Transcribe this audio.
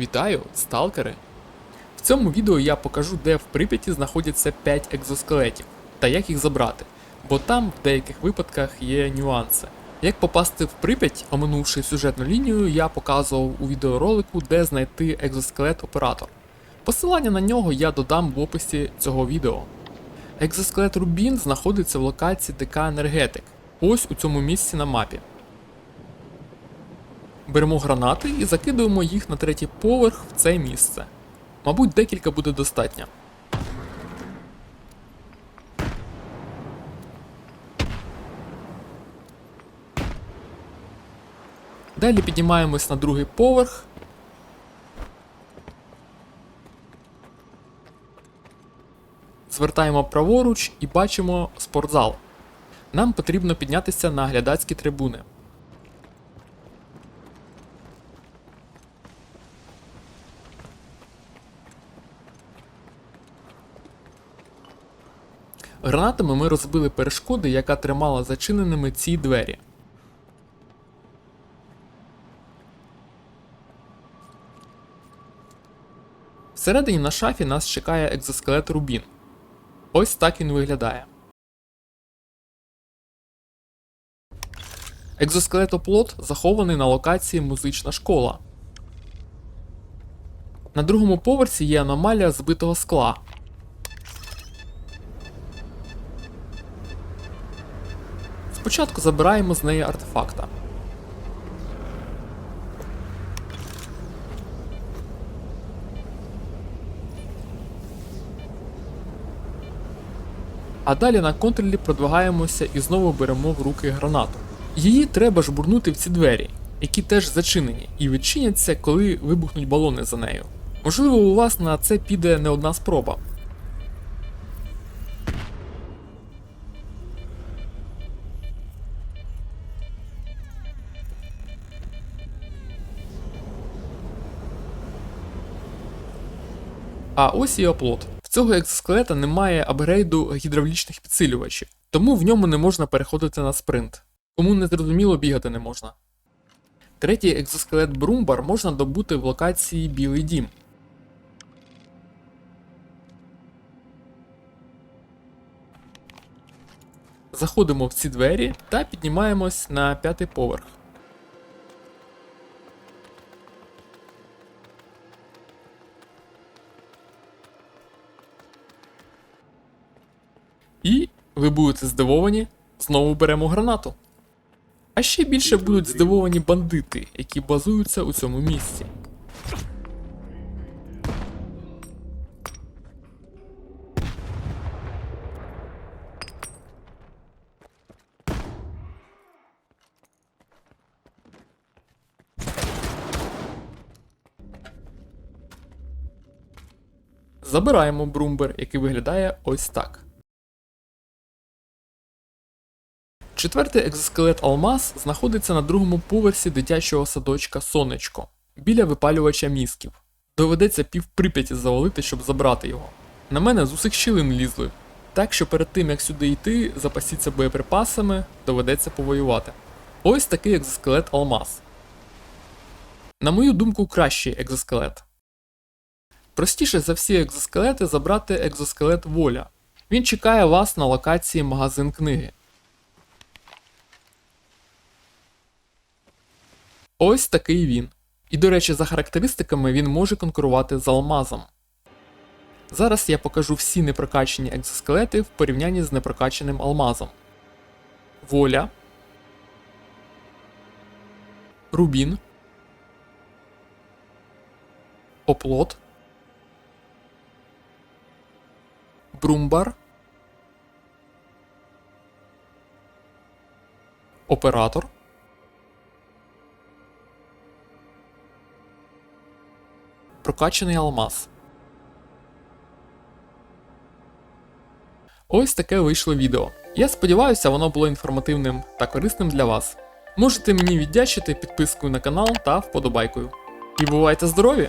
Вітаю, сталкери! В цьому відео я покажу, де в Прип'яті знаходяться 5 екзоскелетів та як їх забрати, бо там в деяких випадках є нюанси. Як попасти в Прип'ять, оминувши сюжетну лінію, я показував у відеоролику, де знайти екзоскелет оператор. Посилання на нього я додам в описі цього відео. Екзоскелет Рубін знаходиться в локації ДК Енергетик, ось у цьому місці на мапі. Беремо гранати і закидуємо їх на третій поверх в це місце. Мабуть, декілька буде достатньо. Далі піднімаємось на другий поверх. Звертаємо праворуч і бачимо спортзал. Нам потрібно піднятися на глядацькі трибуни. Гранатами ми розбили перешкоди, яка тримала зачиненими ці двері. Всередині на шафі нас чекає екзоскелет Рубін. Ось так він виглядає. Екзоскелет Оплот захований на локації музична школа. На другому поверсі є аномалія збитого скла. Спочатку забираємо з неї артефакта. А далі на контролі продвигаємося і знову беремо в руки гранату. Її треба жбурнути в ці двері, які теж зачинені, і відчиняться, коли вибухнуть балони за нею. Можливо, у вас на це піде не одна спроба. А ось і оплот. В цього екзоскелета немає апгрейду гідравлічних підсилювачів, тому в ньому не можна переходити на спринт. Кому не зрозуміло бігати не можна. Третій екзоскелет Брумбар можна добути в локації Білий Дім. Заходимо в ці двері та піднімаємось на п'ятий поверх. Ви будете здивовані, знову беремо гранату. А ще більше будуть здивовані бандити, які базуються у цьому місці. Забираємо брумбер, який виглядає ось так. Четвертий екзоскелет Алмаз знаходиться на другому поверсі дитячого садочка Сонечко біля випалювача мізків. Доведеться пів прип'яті завалити, щоб забрати його. На мене з усіх щілин лізли, так що перед тим як сюди йти, запасіться боєприпасами, доведеться повоювати. Ось такий екзоскелет Алмаз. На мою думку, кращий екзоскелет. Простіше за всі екзоскелети забрати екзоскелет Воля. Він чекає вас на локації магазин книги. Ось такий він. І до речі, за характеристиками він може конкурувати з алмазом. Зараз я покажу всі непрокачені екзоскелети в порівнянні з непрокаченим алмазом. Воля. Рубін. Оплот. Брумбар. Оператор. Прокачаний алмаз. Ось таке вийшло відео. Я сподіваюся, воно було інформативним та корисним для вас. Можете мені віддячити підпискою на канал та вподобайкою. І бувайте здорові!